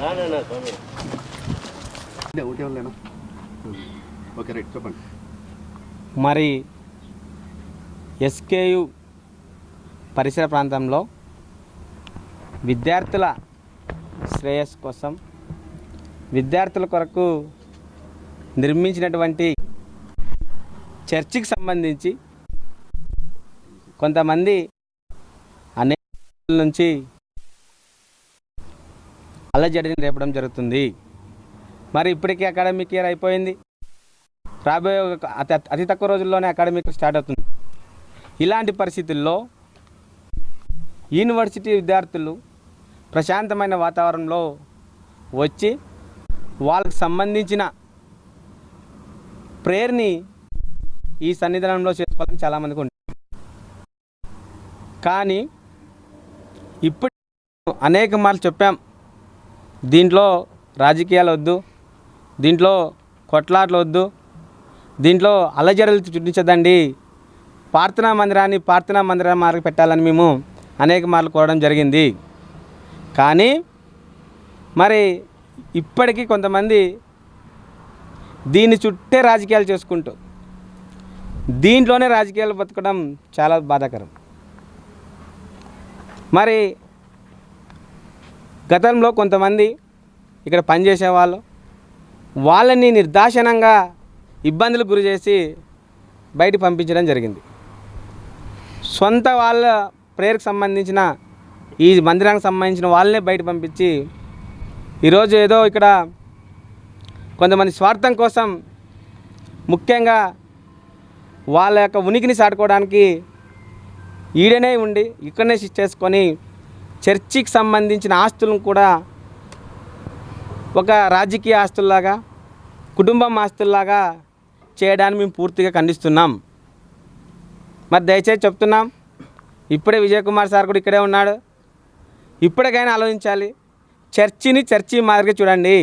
ఒకటే okay right చెప్పండి. మరి ఎస్కేయు పరిసర ప్రాంతంలో విద్యార్థుల శ్రేయస్సు కోసం విద్యార్థుల కొరకు నిర్మించినటువంటి చర్చికి సంబంధించి కొంతమంది అనేక నుంచి అల్లజడిని రేపడం జరుగుతుంది. మరి ఇప్పటికీ అకాడమిక్ ఇయర్ అయిపోయింది. రాబోయే ఒక అతి అతి తక్కువ రోజుల్లోనే అకాడమిక్ స్టార్ట్ అవుతుంది. ఇలాంటి పరిస్థితుల్లో యూనివర్సిటీ విద్యార్థులు ప్రశాంతమైన వాతావరణంలో వచ్చి వాళ్ళకు సంబంధించిన ప్రేయర్ని ఈ సన్నిధానంలో చేసుకోవాలని చాలామందికి ఉంటుంది. కానీ ఇప్పుడు అనేక మార్లు చెప్పాం. దీంట్లో రాజకీయాలు వద్దు దీంట్లో కొట్లాట్లు వద్దు దీంట్లో అలజడులు చూపించదండి ప్రార్థనా మందిరాన్ని ప్రార్థనా మందిరం మార్గ పెట్టాలని మేము అనేక మార్లు కోరడం జరిగింది. కానీ మరి ఇప్పటికీ కొంతమంది దీని చుట్టే రాజకీయాలు చేసుకుంటూ దీంట్లోనే రాజకీయాలు బతకడం చాలా బాధాకరం. మరి గతంలో కొంతమంది ఇక్కడ పనిచేసేవాళ్ళు వాళ్ళని నిర్దాక్షణంగా ఇబ్బందులకు గురి చేసి బయట పంపించడం జరిగింది. సొంత వాళ్ళ ప్రేయర్కి సంబంధించిన ఈ మందిరానికి సంబంధించిన వాళ్ళనే బయట పంపించి ఈరోజు ఏదో ఇక్కడ కొంతమంది స్వార్థం కోసం ముఖ్యంగా వాళ్ళ యొక్క ఉనికిని చాటుకోవడానికి ఈడనే ఉండి ఇక్కడనే చేసుకొని చర్చికి సంబంధించిన ఆస్తులను కూడా ఒక రాజకీయ ఆస్తుల్లాగా కుటుంబం ఆస్తుల్లాగా చేయడాన్ని మేము పూర్తిగా ఖండిస్తున్నాం. మరి దయచేసి చెప్తున్నాం ఇప్పుడే విజయ్ కుమార్ సార్ కూడా ఇక్కడే ఉన్నాడు. ఇప్పటికైనా ఆలోచించాలి. చర్చిని చర్చి మాదిరిగా చూడండి.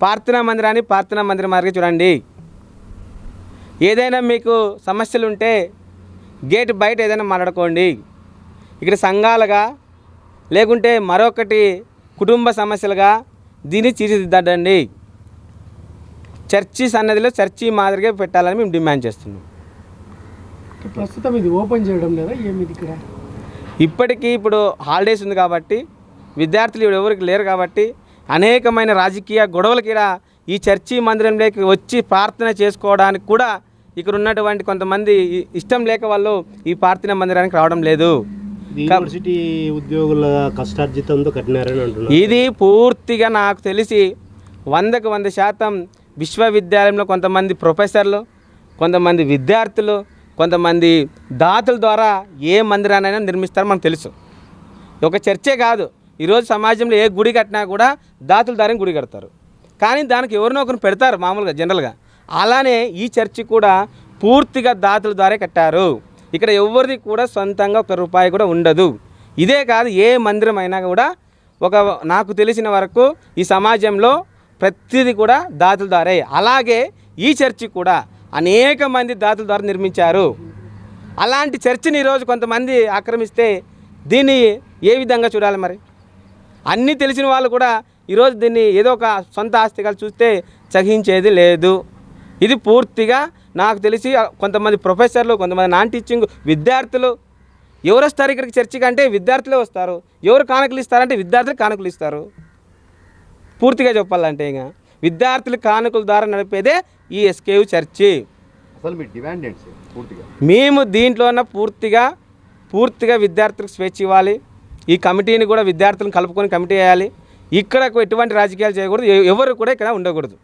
ప్రార్థనా మందిరాన్ని ప్రార్థనా మందిరం మాదిరిగా చూడండి. ఏదైనా మీకు సమస్యలు ఉంటే గేట్ బయట ఏదైనా మాట్లాడుకోండి. ఇక్కడ సంఘాలుగా లేకుంటే మరొకటి కుటుంబ సమస్యలుగా దీన్ని తీర్చిదిద్దండి చర్చి సన్నదిలో చర్చి మాదిరిగా పెట్టాలని మేము డిమాండ్ చేస్తున్నాం. ప్రస్తుతం ఇది ఓపెన్ చేయడం లేదా ఏమి ఇది ఇక్కడ? ఇప్పటికీ ఇప్పుడు హాలిడేస్ ఉంది కాబట్టి విద్యార్థులు ఇప్పుడు ఎవరికి లేరు కాబట్టి అనేకమైన రాజకీయ గొడవలకి ఈడ ఈ చర్చి మందిరంలోకి వచ్చి ప్రార్థన చేసుకోవడానికి కూడా ఇక్కడ ఉన్నటువంటి కొంతమంది ఇష్టం లేక వాళ్ళు ఈ ప్రార్థన మందిరానికి రావడం లేదు. యూనివర్సిటీ ఉద్యోగుల కష్టార్జితంతో కట్టినారని అంటున్నారు. ఇది పూర్తిగా నాకు తెలిసి వందకు వంద శాతం విశ్వవిద్యాలయంలో కొంతమంది ప్రొఫెసర్లు కొంతమంది విద్యార్థులు కొంతమంది దాతల ద్వారా ఏ మందిరానైనా నిర్మిస్తారో మనకు తెలుసు. ఒక చర్చే కాదు. ఈరోజు సమాజంలో ఏ గుడి కట్టినా కూడా దాతల ద్వారా గుడి కడతారు. కానీ దానికి ఎవరినో ఒకరిని పెడతారు మామూలుగా జనరల్గా అలానే ఈ చర్చి కూడా పూర్తిగా దాతల ద్వారా కట్టారు. ఇక్కడ ఎవరిది కూడా సొంతంగా ఒక రూపాయి కూడా ఉండదు. ఇదే కాదు ఏ మందిరం అయినా కూడా ఒక నాకు తెలిసిన వరకు ఈ సమాజంలో ప్రతిదీ కూడా దాతల ద్వారే. అలాగే ఈ చర్చి కూడా అనేక మంది దాతల ద్వారా నిర్మించారు. అలాంటి చర్చిని ఈరోజు కొంతమంది ఆక్రమిస్తే దీన్ని ఏ విధంగా చూడాలి మరి? అన్నీ తెలిసిన వాళ్ళు కూడా ఈరోజు దీన్ని ఏదో ఒక సొంత ఆస్తిగా చూస్తే సహించేది లేదు. ఇది పూర్తిగా నాకు తెలిసి కొంతమంది ప్రొఫెసర్లు కొంతమంది నాన్ టీచింగ్ విద్యార్థులు ఎవరు వస్తారు ఇక్కడికి చర్చికి అంటే విద్యార్థులే వస్తారు. ఎవరు కానుకలు ఇస్తారంటే విద్యార్థులు కానుకలు ఇస్తారు. పూర్తిగా చెప్పాలంటే ఇంకా. విద్యార్థులు కానుకల ద్వారా నడిపేదే ఈ ఎస్కేయు చర్చి అసలు మీ డిమాండ్ పూర్తిగా. మేము దీంట్లోన పూర్తిగా పూర్తిగా విద్యార్థులకు స్వేచ్ఛ ఇవ్వాలి. ఈ కమిటీని కూడా విద్యార్థులను కలుపుకొని కమిటీ వేయాలి. ఇక్కడ ఎటువంటి రాజకీయాలు చేయకూడదు. ఎవరు కూడా ఇక్కడ ఉండకూడదు.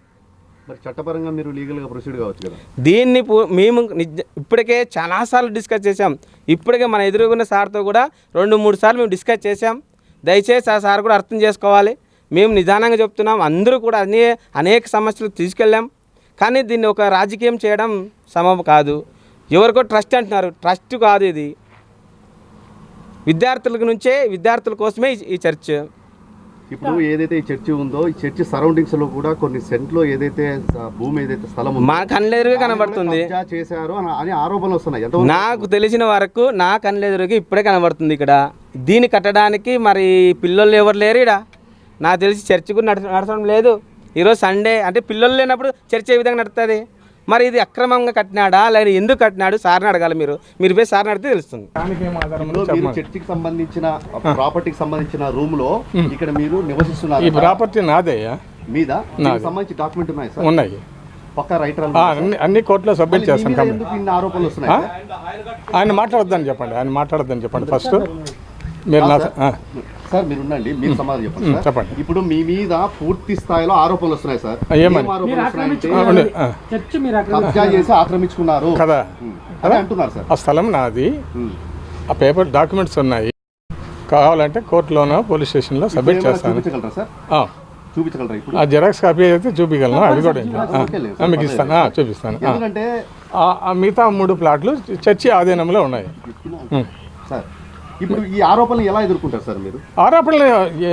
మరి చట్టపరంగా మీరు లీగల్గా ప్రొసీడ్ కావచ్చు కదా? దీన్ని మేము నిజ ఇప్పటికే చాలాసార్లు డిస్కస్ చేసాం ఇప్పటికే మన ఎదురుగున్న సార్తో కూడా రెండు మూడు సార్లు మేము డిస్కస్ చేసాం దయచేసి ఆ సార్ కూడా అర్థం చేసుకోవాలి. మేము నిదానంగా చెప్తున్నాం. అందరూ కూడా అనే అనేక సమస్యలు తీసుకెళ్ళాం. కానీ దీన్ని ఒక రాజకీయం చేయడం సమం కాదు. ఎవరికో ట్రస్ట్ అంటున్నారు. ట్రస్ట్ కాదు ఇది. విద్యార్థుల నుంచే విద్యార్థుల కోసమే ఈ- ఈ చర్చ్. ఇప్పుడు ఏదైతే ఈ చర్చి ఉందో ఈ చర్చి సరౌండింగ్స్లో కూడా కొన్ని సెంట్లో ఏదైతే భూమి ఏదైతే స్థలం ఉందో మా కళ్ళెదురుగా కనబడుతుంది. చేశారు అని ఆరోపణలు వస్తున్నాయి. నాకు తెలిసిన వరకు నా కళ్ళెదురుగా ఇప్పుడే కనబడుతుంది ఇక్కడ. దీన్ని కట్టడానికి మరి పిల్లలు ఎవరు లేరు ఇక్కడ నాకు తెలిసి చర్చ్ కూడా నడ నడచడం లేదు. ఈరోజు సండే అంటే పిల్లలు లేనప్పుడు చర్చ్ ఏ విధంగా నడుస్తుంది మరి ఇది అక్రమంగా కట్టినాడా? లేదా ఎందుకు కట్టినాడు? సార్ని అడగాలి మీరు. మీరు పోయి సార్ని అడిగితే తెలుస్తుంది. దానికి ఏం ఆధారం ఇప్పుడు ఉందో మీరు చెప్పమను. చర్చికి సంబంధించిన ప్రాపర్టీకి సంబంధించిన రూమ్లో ఇక్కడ మీరు నివసిస్తున్నారు ఈ ప్రాపర్టీ నాదేయ్యా మీద? నాది. దీనికి సంబంధించి డాక్యుమెంట్ ఉన్నాయి సార్? ఉన్నాయి. పక్క రైటర్ ఆ, అన్ని అన్ని కోర్టులో సబ్మిట్ చేస్తాను కంప్లైంట్ ఎందుకు ఇన్ని ఆరోపణలు వస్తున్నాయి? ఆయన మాట్లాడొద్దని చెప్పండి. ఆయన మాట్లాడొద్దని చెప్పండి ఫస్ట్ మీరు సార్. మీరు ఉండండి మీరు సమాధానం చెప్పండి సార్. చెప్పండి. ఇప్పుడు మీ మీద పూర్తి స్థాయిలో ఆరోపణలు వస్తున్నాయి సార్. కబ్జా చేసి ఆక్రమించుకున్నారు. కదా. అదే అంటున్నారు సార్. ఆ స్థలం నాది. ఆ పేపర్ డాక్యుమెంట్స్ ఉన్నాయి. కావాలంటే కోర్టులోనో పోలీస్ స్టేషన్లో సబ్మిట్ చేస్తాను. సార్? ఆ, చూపించగలరా ఇప్పుడు? ఆ జెరాక్స్ కాపీ అయితే చూపించగలను. అవి కూడా మీకు ఇస్తాను. చూపిస్తాను. ఆ. ఎందుకంటే మిగతా మూడు ప్లాట్లు చర్చి ఆధీనంలో ఉన్నాయి. సార్ ఇప్పుడు ఈ ఆరోపణలు ఎలా ఎదుర్కొంటారు సార్ మీరు? ఆరోపణలు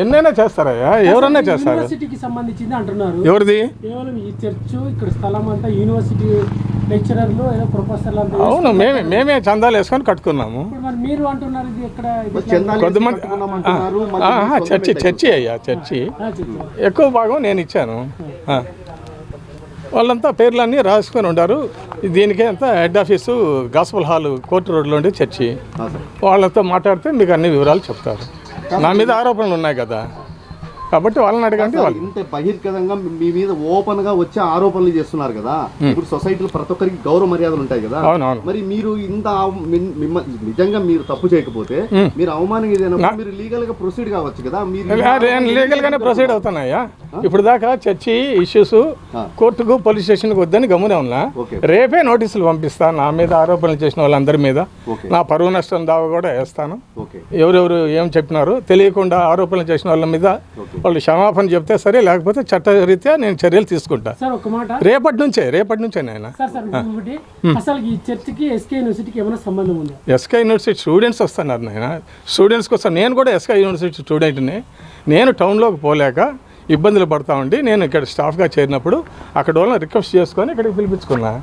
ఎన్నైనా చేస్తారయ్యా ఎవరన్నా చేస్తారు? యూనివర్సిటీకి సంబంధించింది అంటున్నారు. ఎవరిది? కేవలం ఈ చర్చ్ ఇక్కడ స్థలం అంతా యూనివర్సిటీ లెక్చరర్లు ఏదో ప్రొఫెసర్లు అంతా అవును మేమే మేమే చందాలు వేసుకొని కట్టుకున్నాము. ఇప్పుడు మరి మీరు అంటున్నారు ఇది కొంతమంది సొంత చర్చి చర్చి అయ్యా చర్చి. ఎక్కువ భాగం నేను ఇచ్చాను. వాళ్ళంతా పేర్లన్నీ రాసుకొని ఉండారు. దీనికే అంతా head office gospel hall court రోడ్లో ఉండే చర్చి. వాళ్ళతో మాట్లాడితే మీకు అన్ని వివరాలు చెప్తారు. నా మీద ఆరోపణలు ఉన్నాయి కదా. కాబట్టి వాళ్ళని అడగండి వాళ్ళు. ఇంత బహిర్గతంగా మీ మీద ఓపెన్గా వచ్చే ఆరోపణలు చేస్తున్నారు కదా. ఇప్పుడు సొసైటీలో ప్రతి ఒక్కరికి గౌరవ మర్యాదలు ఉంటాయి కదా. మరి మీరు ఇంత నిజంగా మీరు తప్పు చేయకపోతే మీరు అవమానం ఏదైనా మీరు లీగల్గా ప్రొసీడ్ కావచ్చు కదా. మీరు లీగల్ గానే ప్రొసీడ్ అవుతున్నాయా ఇప్పుడు దాకా చర్చి ఇష్యూస్ కోర్టుకు పోలీస్ స్టేషన్కి వద్దని గమ్మునే ఉన్నా. రేపే నోటీసులు పంపిస్తా. నా మీద ఆరోపణలు చేసిన వాళ్ళందరి మీద. నా పరువు నష్టం దావా కూడా వేస్తాను. ఎవరెవరు ఏం చెప్పినారు తెలియకుండా ఆరోపణలు చేసిన వాళ్ళ మీద. వాళ్ళు క్షమాపణ చెప్తే సరే లేకపోతే చట్టరీత్యా నేను చర్యలు తీసుకుంటా. సార్ ఒక మాట. రేపటి నుంచే రేపటి నుంచే నాయన. సార్ సార్ ఇంకొకటి. అసలు ఈ చర్చికి ఎస్కే యూనివర్సిటీకి ఏమైనా సంబంధం ఉందా? ఎస్కే యూనివర్సిటీ స్టూడెంట్స్ వస్తున్నారు నాయన. స్టూడెంట్స్ కోసం నేను కూడా ఎస్కే యూనివర్సిటీ స్టూడెంట్ని నేను టౌన్లోకి పోలేక ఇబ్బందులు పడతా ఉండి నేను ఇక్కడ స్టాఫ్గా చేరినప్పుడు అక్కడ వాళ్ళని రిక్వెస్ట్ చేసుకొని ఇక్కడికి పిలిపించుకున్నా.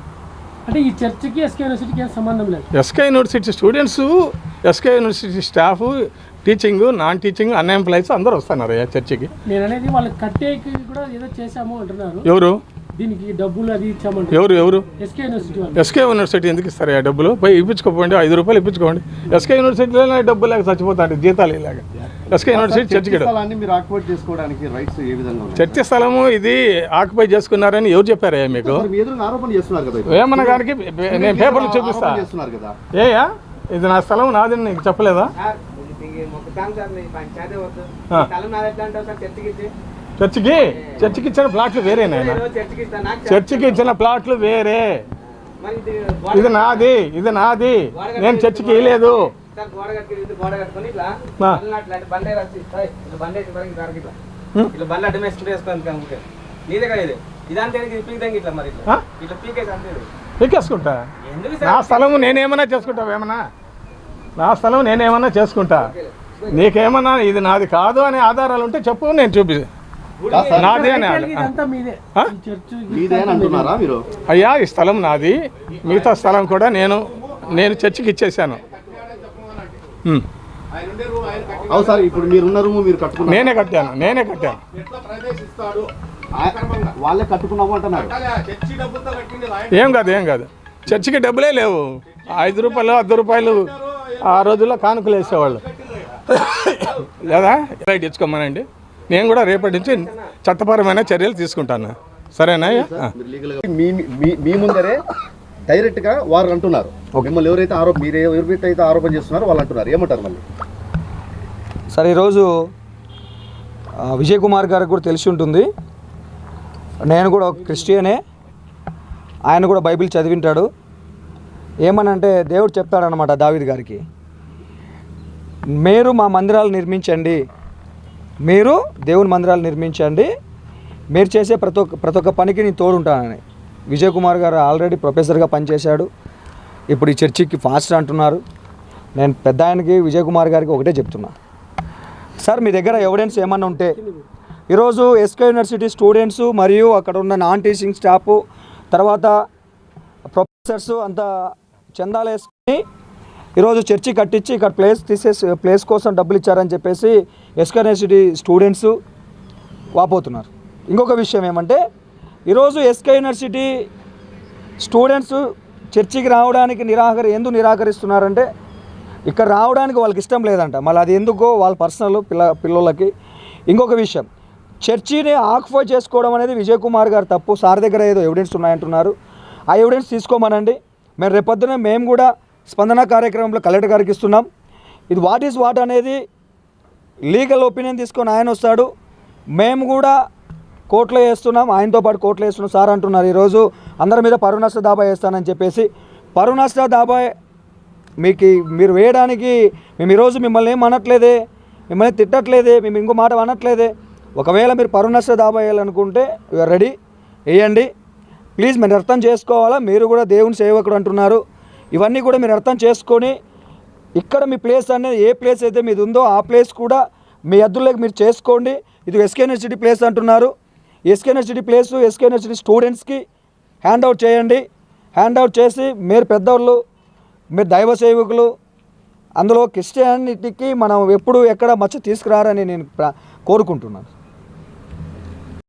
అంటే ఈ చర్చికి ఎస్కే యూనివర్సిటీకి ఏం సంబంధం లేదు? SK university students SK university staff teaching non teaching unemployees అందరూ వస్తున్నారు చర్చికి. నేను అనేది వాళ్ళు కట్టేకి కూడా ఏదో చేశాము అంటున్నారు. ఎవరు? దీనికి డబ్బులు అది ఇచ్చామంటారు. ఎవరు ఎవరు? ఎస్కే యూనివర్సిటీ వాళ్ళు. ఎస్కే యూనివర్సిటీ ఎందుకు ఇస్తారు ఆ డబ్బులు? పోయి ఇప్పించుకోపోండి ఐదు రూపాయలు ఇప్పించుకోండి. ఎస్కే యూనివర్సిటీలో డబ్బులు లేక చచ్చిపోతాడు జీతాలు ఇలాగ. ఎస్కే యూనివర్సిటీ చర్చికి చేసుకోవడానికి రైట్స్ ఏ విధంగా ఉన్నాయి? చర్చి స్థలము ఇది ఆక్యుపై చేసుకున్నారని ఎవరు చెప్పారయ్యా మీకు? గారికి నేను పేపర్లు చూపిస్తా. ఆరోపణ చేస్తున్నారు కదా. ఏయా? ఇది నా స్థలం నాదని నీకు చెప్పలేదా? చర్చికి? చర్చికి ఇచ్చిన ప్లాట్లు వేరే నాయన. చర్చికి ఇచ్చిన ప్లాట్లు వేరే. ఇది నాది ఇది నాది. నేను చర్చికి ఇది. పీకేసుకుంటా? నా స్థలము నేనేమన్నా చేసుకుంటావు ఏమన్నా? నా స్థలం నేనేమన్నా చేసుకుంటా? నీకేమన్నా ఇది నాది కాదు అనే ఆధారాలు ఉంటే చెప్పు నేను చూపి అంటున్నారా మీరు? అయ్యా ఈ స్థలం నాది. మిగతా స్థలం కూడా నేను నేను చర్చికి ఇచ్చేసాను సార్ ఇప్పుడు మీరున్న రూమ్ మీరు కట్టుకున్నారు. నేనే కట్టాను నేనే కట్టాను. ఆ- వాళ్ళే కట్టుకున్నాము అంటున్నారు. ఏం కాదు ఏం కాదు. చర్చికి డబ్బులే లేవు. ఐదు రూపాయలు అర్ధ రూపాయలు ఆ రోజుల్లో కానుకలు వేసేవాళ్ళు. లేదా? రైట్ ఇచ్చుకోమనండి నేను కూడా రేపటి నుంచి చట్టపరమైన చర్యలు తీసుకుంటాను. సరేనా మీ మీ- ముందరే డైరెక్ట్గా వారు అంటున్నారు మిమ్మల్ని ఎవరైతే ఆరోప మీరు ఎవరైతే అయితే ఆరోపణ చేస్తున్నారో వాళ్ళు అంటున్నారు. ఏమంటారు మళ్ళీ? సార్ ఈరోజు విజయ్ కుమార్ గారికి కూడా తెలిసి ఉంటుంది. నేను కూడా ఒక క్రిస్టియనే. ఆయన కూడా బైబిల్ చదివింటాడు. ఏమనంటే దేవుడు చెప్తాడనమాట దావిద్ గారికి మీరు మా మందిరాలు నిర్మించండి. మీరు దేవుని మందిరాలు నిర్మించండి. మీరు చేసే ప్రతి ఒక్క ప్రతి ఒక్క పనికి నేను తోడుంటానని. విజయ్ కుమార్ గారు ఆల్రెడీ ప్రొఫెసర్గా పనిచేశాడు. ఇప్పుడు ఈ చర్చికి ఫాస్ట్ అంటున్నారు. నేను పెద్ద ఆయనకి విజయ్ కుమార్ గారికి ఒకటే చెప్తున్నా. సార్ మీ దగ్గర ఎవిడెన్స్ ఏమన్నా ఉంటే? ఈరోజు ఎస్కే యూనివర్సిటీ స్టూడెంట్స్ మరియు అక్కడ ఉన్న నాన్ టీచింగ్ స్టాఫ్ తర్వాత ప్రొఫెసర్స్ అంత చందాలు వేసుకొని ఈరోజు చర్చి కట్టించి ఇక్కడ ప్లేస్ తీసేసి ప్లేస్ కోసం డబ్బులు ఇచ్చారని చెప్పేసి ఎస్కే యూనివర్సిటీ స్టూడెంట్స్ వాపోతున్నారు. ఇంకొక విషయం ఏమంటే ఈరోజు ఎస్కే యూనివర్సిటీ స్టూడెంట్స్ చర్చికి రావడానికి నిరాకరి ఎందుకు నిరాకరిస్తున్నారంటే ఇక్కడ రావడానికి వాళ్ళకి ఇష్టం లేదంట. మళ్ళీ అది ఎందుకో వాళ్ళ పర్సనల్ పిల్ల పిల్లలకి ఇంకొక విషయం చర్చిని ఆక్యుపై చేసుకోవడం అనేది విజయ్ కుమార్ గారు తప్పు. సార్ దగ్గర ఏదో ఎవిడెన్స్ ఉన్నాయంటున్నారు. ఆ ఎవిడెన్స్ తీసుకోమనండి. మేము రేపొద్దున మేము కూడా స్పందన కార్యక్రమంలో కలెక్టర్ గారికి ఇస్తున్నాం. ఇది వాట్ ఈస్ వాట్ అనేది లీగల్ ఒపీనియన్ తీసుకొని ఆయన వస్తాడు. మేము కూడా కోర్టులో వేస్తున్నాం. ఆయనతో పాటు కోర్టులో వేస్తున్నాం. సార్ అంటున్నారు ఈరోజు అందరి మీద పరువు దాబా వేస్తానని చెప్పేసి. పరువు దాబా మీకు మీరు వేయడానికి మేము ఈరోజు మిమ్మల్ని ఏం అనట్లేదే. మిమ్మల్ని తిట్టట్లేదే. మేము ఇంకో మాట అనట్లేదే. ఒకవేళ మీరు పరువు దాబా వేయాలనుకుంటే యూఆర్ రెడీ వేయండి. ప్లీజ్ మీరు అర్థం చేసుకోవాలా? మీరు కూడా దేవుని సేవకుడు అంటున్నారు. ఇవన్నీ కూడా మీరు అర్థం చేసుకొని ఇక్కడ మీ ప్లేస్ అనేది ఏ ప్లేస్ అయితే మీది ఉందో ఆ ప్లేస్ కూడా మీ అద్దుల్లోకి మీరు చేసుకోండి. ఇది ఎస్కే యూనివర్సిటీ ప్లేస్ అంటున్నారు. ఎస్కే ప్లేస్ ఎస్కే యూనివర్సిటీ స్టూడెంట్స్కి హ్యాండ్ అవుట్ చేయండి. హ్యాండ్ అవుట్ చేసి మీరు పెద్దవాళ్ళు మీరు దైవ సేవకులు అందులో క్రిస్టియానిటీకి మనం ఎప్పుడు ఎక్కడ మచ్చ తీసుకురారని నేను కోరుకుంటున్నాను.